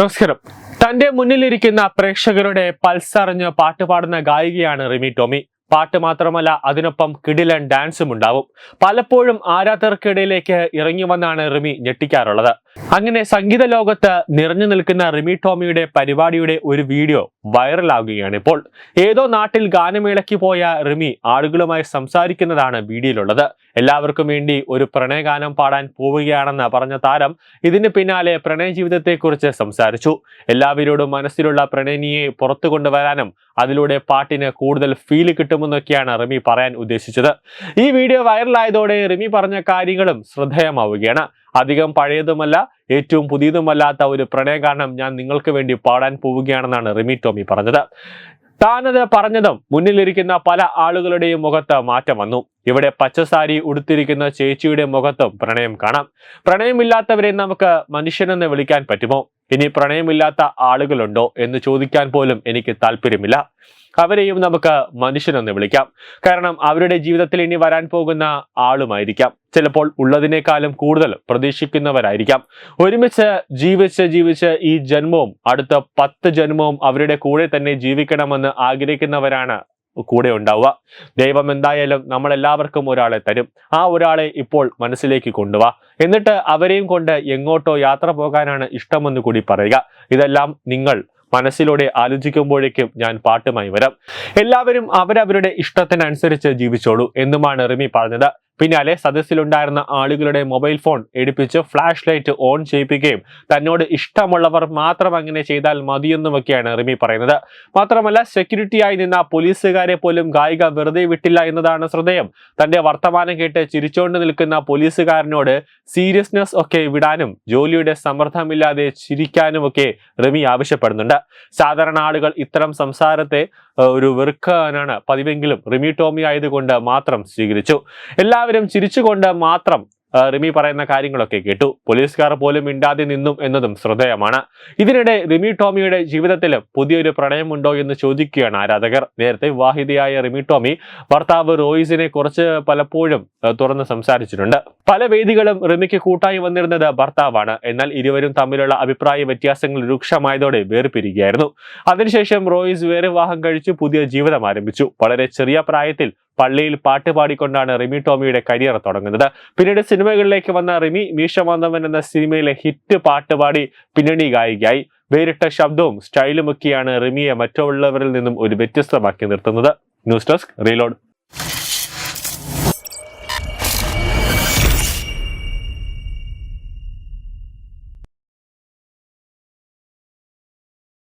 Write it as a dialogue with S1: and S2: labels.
S1: നമസ്കാരം. തന്റെ മുന്നിലിരിക്കുന്ന പ്രേക്ഷകരുടെ പൾസറിഞ്ഞ് പാട്ട് പാടുന്ന ഗായികയാണ് റിമി ടോമി. പാട്ട് മാത്രമല്ല അതിനൊപ്പം കിടിലൻ ഡാൻസും ഉണ്ടാവും. പലപ്പോഴും ആരാധകർക്കിടയിലേക്ക് ഇറങ്ങി വന്നാണ് റിമി ഞെട്ടിക്കാറുള്ളത്. അങ്ങനെ സംഗീത ലോകത്ത് നിറഞ്ഞു നിൽക്കുന്ന റിമി ടോമിയുടെ പരിപാടിയുടെ ഒരു വീഡിയോ വൈറലാകുകയാണ് ഇപ്പോൾ. ഏതോ നാട്ടിൽ ഗാനമേളയ്ക്ക് പോയ റിമി ആളുകളുമായി സംസാരിക്കുന്നതാണ് വീഡിയോയിലുള്ളത്. എല്ലാവർക്കും വേണ്ടി ഒരു പ്രണയഗാനം പാടാൻ പോവുകയാണെന്ന് പറഞ്ഞ താരം ഇതിന് പിന്നാലെ പ്രണയ ജീവിതത്തെക്കുറിച്ച് സംസാരിച്ചു. എല്ലാവരോടും മനസ്സിലുള്ള പ്രണയിനിയെ പുറത്തു കൊണ്ടുവരാനും അതിലൂടെ പാട്ടിന് കൂടുതൽ ഫീൽ കിട്ടുമെന്നൊക്കെയാണ് റിമി പറയാൻ ഉദ്ദേശിച്ചത്. ഈ വീഡിയോ വൈറലായതോടെ റിമി പറഞ്ഞ കാര്യങ്ങളും ശ്രദ്ധേയമാവുകയാണ്. അധികം പഴയതുമല്ല ഏറ്റവും പുതിയതുമല്ലാത്ത ഒരു പ്രണയഗാനം ഞാൻ നിങ്ങൾക്ക് വേണ്ടി പാടാൻ പോവുകയാണെന്നാണ് റിമി ടോമി പറഞ്ഞത്. താനത് പറഞ്ഞതും മുന്നിലിരിക്കുന്ന പല ആളുകളുടെയും മുഖത്ത് മാറ്റം വന്നു. ഇവിടെ പച്ചസാരി ഉടുത്തിരിക്കുന്ന ചേച്ചിയുടെ മുഖത്തും പ്രണയം കാണാം. പ്രണയമില്ലാത്തവരെ നമുക്ക് മനുഷ്യനെന്ന് വിളിക്കാൻ പറ്റുമോ? ഇനി പ്രണയമില്ലാത്ത ആളുകളുണ്ടോ എന്ന് ചോദിക്കാൻ പോലും എനിക്ക് താല്പര്യമില്ല. അവരെയും നമുക്ക് മനുഷ്യനെന്ന് വിളിക്കാം. കാരണം അവരുടെ ജീവിതത്തിൽ ഇനി വരാൻ പോകുന്ന ആളുമായിരിക്കാം. ചിലപ്പോൾ ഉള്ളതിനേക്കാളും കൂടുതൽ പ്രതീക്ഷിക്കുന്നവരായിരിക്കാം. ഒരുമിച്ച് ജീവിച്ച് ജീവിച്ച് ഈ ജന്മവും അടുത്ത പത്ത് ജന്മവും അവരുടെ കൂടെ തന്നെ ജീവിക്കണമെന്ന് ആഗ്രഹിക്കുന്നവരാണ് കൂടെ ഉണ്ടാവുക ദൈവം എന്തായാലും നമ്മളെല്ലാവർക്കും ഒരാളെ തരും. ആ ഒരാളെ ഇപ്പോൾ മനസ്സിലേക്ക് കൊണ്ടുപോവാ എന്നിട്ട് അവരെയും കൊണ്ട് എങ്ങോട്ടോ യാത്ര പോകാനാണ് ഇഷ്ടമെന്ന് കൂടി പറയുക. ഇതെല്ലാം നിങ്ങൾ മനസ്സിലൂടെ ആലോചിക്കുമ്പോഴേക്കും ഞാൻ പാട്ടുമായി വരാം. എല്ലാവരും അവരവരുടെ ഇഷ്ടത്തിനനുസരിച്ച് ജീവിച്ചോളൂ എന്നുമാണ് റിമി പറഞ്ഞത്. പിന്നാലെ സദസ്സിലുണ്ടായിരുന്ന ആളുകളുടെ മൊബൈൽ ഫോൺ എടുപ്പിച്ച് ഫ്ലാഷ് ലൈറ്റ് ഓൺ ചെയ്യിപ്പിക്കുകയും തന്നോട് ഇഷ്ടമുള്ളവർ മാത്രം അങ്ങനെ ചെയ്താൽ മതിയെന്നുമൊക്കെയാണ് റിമി പറയുന്നത്. മാത്രമല്ല സെക്യൂരിറ്റിയായി നിന്ന പോലീസുകാരെ പോലും ഗായിക വെറുതെ വിട്ടില്ല എന്നതാണ് ശ്രദ്ധേയം. തന്റെ വർത്തമാനം കേട്ട് ചിരിച്ചോണ്ട് നിൽക്കുന്ന പോലീസുകാരനോട് സീരിയസ്നെസ് ഒക്കെ വിടാനും ജോലിയുടെ സമ്മർദ്ദമില്ലാതെ ചിരിക്കാനും ഒക്കെ റിമി ആവശ്യപ്പെടുന്നുണ്ട്. സാധാരണ ആളുകൾ ഇത്തരം സംസാരത്തെ ഒരു വെറുക്കാനാണ് പതിവെങ്കിലും റിമി ടോമി ആയതുകൊണ്ട് മാത്രം സ്വീകരിച്ചു. എല്ലാവരും ചിരിച്ചുകൊണ്ട് മാത്രം റിമി പറയുന്ന കാര്യങ്ങളൊക്കെ കേട്ടു. പോലീസുകാർ പോലും മിണ്ടാതെ നിന്നും എന്നതും ശ്രദ്ധേയമാണ്. ഇതിനിടെ റിമി ടോമിയുടെ ജീവിതത്തിൽ പുതിയൊരു പ്രണയമുണ്ടോ എന്ന് ചോദിക്കുകയാണ് ആരാധകർ. നേരത്തെ വിവാഹിതയായ റിമി ടോമി ഭർത്താവ് റോയിസിനെ കുറച്ച് പലപ്പോഴും തുറന്ന് സംസാരിച്ചിട്ടുണ്ട്. പല വേദികളും റിമിക്ക് കൂട്ടായി വന്നിരുന്നത് ഭർത്താവാണ്. എന്നാൽ ഇരുവരും തമ്മിലുള്ള അഭിപ്രായ വ്യത്യാസങ്ങൾ രൂക്ഷമായതോടെ വേർപിരിക്കുകയായിരുന്നു അതിനുശേഷം റോയിസ് വേറെ വിവാഹം കഴിച്ചു പുതിയ ജീവിതം ആരംഭിച്ചു. വളരെ ചെറിയ പ്രായത്തിൽ പള്ളിയിൽ പാട്ട് പാടിക്കൊണ്ടാണ് റിമി ടോമിയുടെ കരിയർ തുടങ്ങുന്നത്. പിന്നീട് സിനിമകളിലേക്ക് വന്ന റിമി മീശമാന്തവൻ എന്ന സിനിമയിലെ ഹിറ്റ് പാട്ട് പാടി പിന്നണി ഗായികയായി. വേറിട്ട ശബ്ദവും സ്റ്റൈലുമൊക്കെയാണ് റിമിയെ മറ്റുള്ളവരിൽ നിന്നും ഒരു വ്യത്യസ്തമാക്കി നിർത്തുന്നത്. News desk reload.